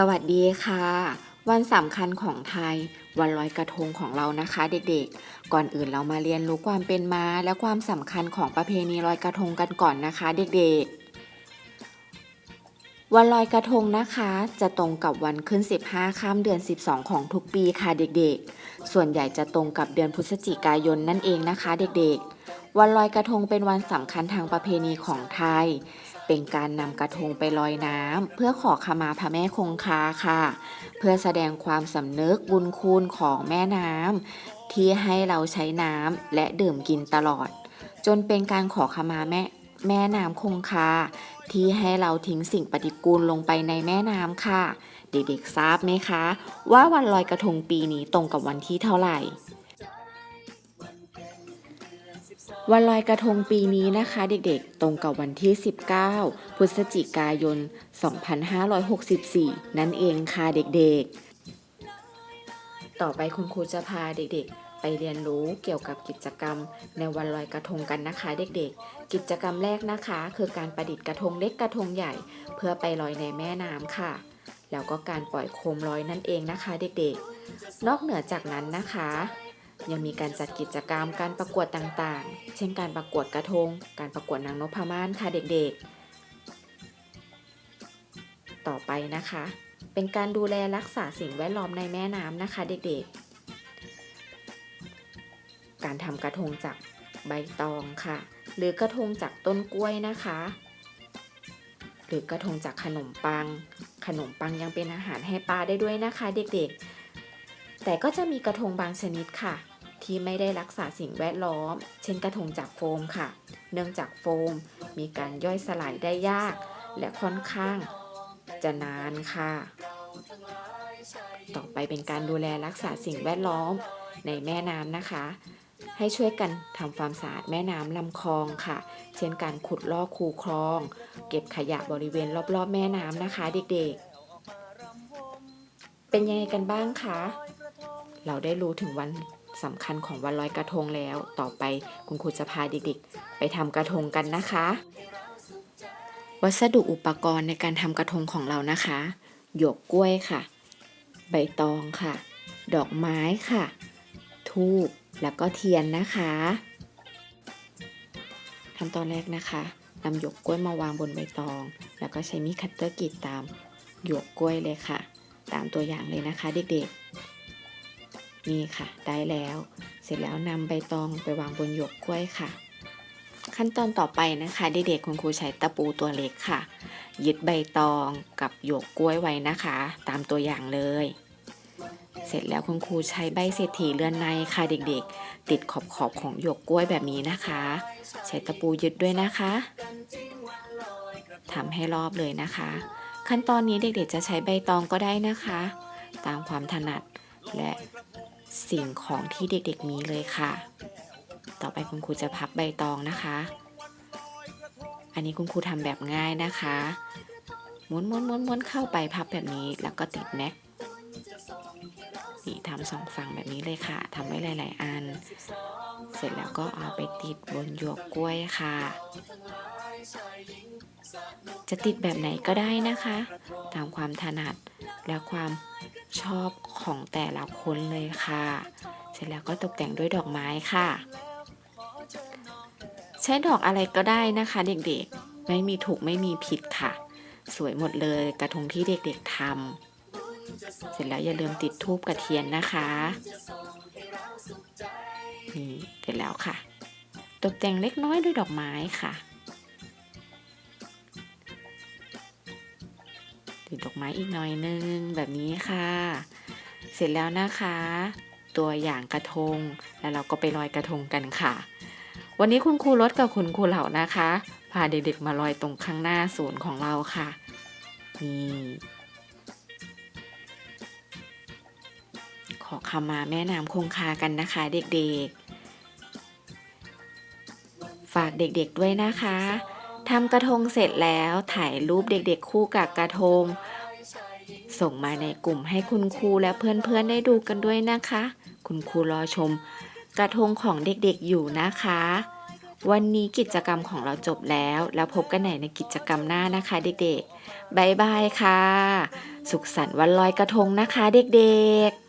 สวัสดีค่ะ วันสำคัญของไทย วันลอยกระทงของเรานะคะเด็กๆ ก่อนอื่นเรามาเรียนรู้ความเป็นมาและความสำคัญของประเพณีลอยกระทงกันก่อนนะคะเด็กๆ วันลอยกระทงนะคะ จะตรงกับวันขึ้น 15 ข้ามเดือน 12 ของทุกปีค่ะเด็กๆ ส่วนใหญ่จะตรงกับเดือนพฤศจิกายนนั่นเองนะคะเด็กๆ วันลอยกระทงเป็นวันสำคัญทางประเพณีของไทย เป็นการนำกระทงไปลอยน้ำเพื่อขอขมาพระแม่คงคาค่ะ เพื่อแสดงความสำนึกบุญคุณของแม่น้ำที่ให้เราใช้น้ำและดื่มกินตลอด จนเป็นการขอขมาแม่แม่น้ำคงคา ที่ให้เราทิ้งสิ่งปฏิกูลลงไปในแม่น้ำค่ะ เด็กๆทราบไหมคะ ว่าวันลอยกระทงปีนี้ตรงกับวันที่เท่าไหร่ วันลอยกระทงปีนี้นะคะเด็กๆ ตรงกับวันที่ 19 พฤศจิกายน 2564 นั่นเองค่ะเด็กๆ ต่อไปคุณครูจะพาเด็กๆ ไปเรียนรู้เกี่ยวกับกิจกรรม ในวันลอยกระทงกันนะคะเด็กๆ กิจกรรมแรกนะคะ คือการประดิษฐ์กระทงเล็กกระทงใหญ่ เพื่อไปลอยในแม่น้ำค่ะ แล้วก็การปล่อยโคมลอยนั่นเองนะคะ เด็กๆ นอกเหนือจากนั้นนะคะ ยังมีการจัดกิจกรรมการประกวดต่างๆ เช่นการประกวดกระทง การประกวดนางนพม่านค่ะเด็กๆ ต่อไปนะคะ เป็นการดูแลรักษาสิ่งแวดล้อมในแม่น้ำนะคะเด็กๆ การทำกระทงจากใบตองค่ะ หรือกระทงจากต้นกล้วยนะคะ หรือกระทงจากขนมปัง ขนมปังยังเป็นอาหารให้ปลาได้ด้วยนะคะ เด็กๆ แต่ก็จะมีกระทงบางชนิดค่ะ ที่ไม่ได้รักษาสิ่งแวดล้อม เช่นกระทงจากโฟมค่ะ เนื่องจากโฟมมีการย่อยสลายได้ยาก และค่อนข้างจะนานค่ะ ต่อไปเป็นการดูแลรักษาสิ่งแวดล้อมในแม่น้ำนะคะ ให้ช่วยกันทำความสะอาดแม่น้ำลำคลองค่ะ เช่นการขุดลอกคูคลอง เก็บขยะบริเวณรอบๆแม่น้ำนะคะเด็กๆ เป็นยังไงกันบ้างคะ เราได้รู้ถึงวัน สำคัญของวันลอยกระทงแล้ว ต่อไปคุณครูจะพาเด็กๆ ไปทำกระทงกันนะคะ วัสดุอุปกรณ์ในการทำกระทงของเรานะคะ หยวกกล้วยค่ะ ใบตองค่ะ ดอกไม้ค่ะ ทูบแล้วก็เทียนนะคะขั้นตอนแรกนะคะนำหยวกกล้วยมาวางบนใบตอง แล้วก็ใช้มีดคัตเตอร์กรีดตามหยวกกล้วยเลยค่ะ ตามตัวอย่างเลยนะคะเด็กๆ นี่ค่ะ ได้แล้ว เสร็จแล้วนำใบตองไปวางบนหยกกล้วยค่ะ ขั้นตอนต่อไปนะคะ เด็กๆคุณครูใช้ตะปูตัวเล็กค่ะ ยึดใบตองกับหยกกล้วยไว้นะคะ ตามตัวอย่างเลย เสร็จแล้วคุณครูใช้ใบเศรษฐีเลื่อนในค่ะเด็กๆ ติดขอบขอบของหยกกล้วยแบบนี้นะคะ ใช้ตะปูยึดด้วยนะคะทำให้รอบเลยนะคะ ขั้นตอนนี้เด็กๆจะใช้ใบตองก็ได้นะคะ ตามความถนัดและ สิ่งของที่เด็กๆมีเลยค่ะ ต่อไปคุณครูจะพับใบตองนะคะ อันนี้คุณครูทำแบบง่ายนะคะม้วนม้วนม้วนม้วนเข้าไปพับแบบนี้ แล้วก็ติดแม็กนี่ทำสองฝั่งแบบนี้เลยค่ะทำไว้หลาย ๆ อัน เสร็จแล้วก็เอาไปติดบนหยวกกล้วยค่ะ จะติดแบบไหนก็ได้นะคะ ตามความถนัดและความ ชอบของแต่ละคนเลยค่ะ เสร็จแล้วก็ตกแต่งด้วยดอกไม้ค่ะ ใช้ดอกอะไรก็ได้นะคะเด็กๆ ไม่มีถูกไม่มีผิดค่ะ สวยหมดเลยกระทงที่เด็กๆทำเสร็จแล้วอย่าลืมติดทูบกระเทียนนะคะนี่เสร็จแล้วค่ะ ตกแต่งเล็กน้อยด้วยดอกไม้ค่ะ ติดดอกไม้อีกหน่อยนึงแบบนี้ค่ะ เสร็จแล้วนะคะ ตัวอย่างกระทงแล้วเราก็ไปลอยกระทงกันค่ะ วันนี้คุณครูรถกับคุณครูเหล่านะคะ พาเด็กๆมาลอยตรงข้างหน้าศูนย์ของเราค่ะนี่ขอคำมาแม่น้ำคงคากันนะคะเด็กๆ ฝากเด็กๆด้วยนะคะ ทำกระทงเสร็จแล้วถ่ายรูปเด็กๆคู่กับกระทง ส่งมาในกลุ่มให้คุณครูและเพื่อนๆได้ดูกันด้วยนะคะ คุณครูรอชม กระทงของเด็กๆอยู่นะคะ วันนี้กิจกรรมของเราจบแล้ว แล้วพบกันใหม่ในกิจกรรมหน้านะคะ เด็กๆบายบายค่ะ สุขสันต์วันลอยกระทงนะคะ เด็กๆ